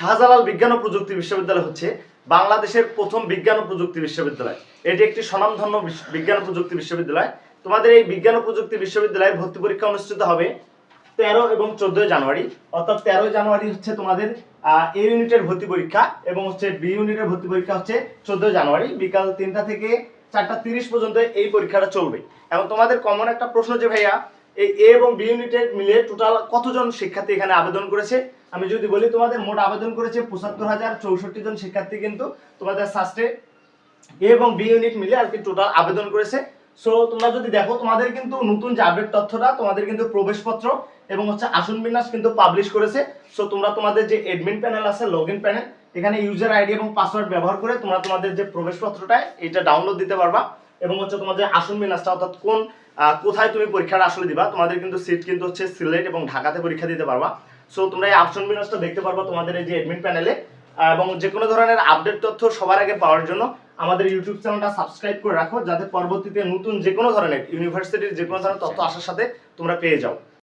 শাহজালাল বিজ্ঞান ও প্রযুক্তি বিশ্ববিদ্যালয় হচ্ছে বাংলাদেশের প্রথম বিজ্ঞান ও প্রযুক্তি বিশ্ববিদ্যালয়। এটি একটি স্বনামধন্য বিজ্ঞান ও প্রযুক্তি বিশ্ববিদ্যালয়। তোমাদের এই বিজ্ঞান ও প্রযুক্তি বিশ্ববিদ্যালয়ে ভর্তি পরীক্ষা অনুষ্ঠিত হবে তেরো এবং চোদ্দই জানুয়ারি। অর্থাৎ তেরোই জানুয়ারি হচ্ছে তোমাদের এ ইউনিটের ভর্তি পরীক্ষা এবং হচ্ছে বি ইউনিটের ভর্তি পরীক্ষা হচ্ছে চোদ্দই জানুয়ারি বিকাল তিনটা থেকে চারটা তিরিশ পর্যন্ত এই পরীক্ষাটা চলবে। এবং তোমাদের কমন একটা প্রশ্ন যে ভাইয়া এই এ এবং বি ইউনিটের মিলে টোটাল কতজন শিক্ষার্থী এখানে আবেদন করেছে? আমি যদি বলি, তোমাদের মোট আবেদন করেছে পঁচাত্তর হাজার চৌষট্টি জন শিক্ষার্থী কিন্তু তোমাদের সাস্টে এ। এবং বি ইউনিট মিলে আর কি টোটাল আবেদন করেছে। সো তোমরা যদি দেখো, তোমাদের কিন্তু নতুন যে আপডেট তথ্যটা, তোমাদের কিন্তু প্রবেশপত্র এবং হচ্ছে আসন বিন্যাস কিন্তু পাবলিশ করেছে। সো তোমরা তোমাদের যে এডমিন প্যানেল আছে লগ প্যানেল এখানে ইউজার আইডি এবং পাসওয়ার্ড ব্যবহার করে তোমরা তোমাদের যে প্রবেশপত্রটা এটা ডাউনলোড দিতে পারবা। এবং হচ্ছে তোমাদের আসন বিন্যাসটা অর্থাৎ কোন কোথায় তুমি পরীক্ষাটা আসলে দিবা, তোমাদের কিন্তু সিট কিন্তু হচ্ছে সিলেট এবং ঢাকাতে পরীক্ষা দিতে পারবা। সো তোমরা এই আসন বিন্যাসটা দেখতে পারবা তোমাদের এই যে অ্যাডমিন প্যানেলে এবং যে কোনো ধরনের আপডেট তথ্য সবার আগে পাওয়ার জন্য আমাদের ইউটিউব চ্যানেলটা সাবস্ক্রাইব করে রাখো, যাতে পরবর্তীতে নতুন যে কোনো ধরনের ইউনিভার্সিটির যে কোনো ধরনের তথ্য আসার সাথে তোমরা পেয়ে যাও।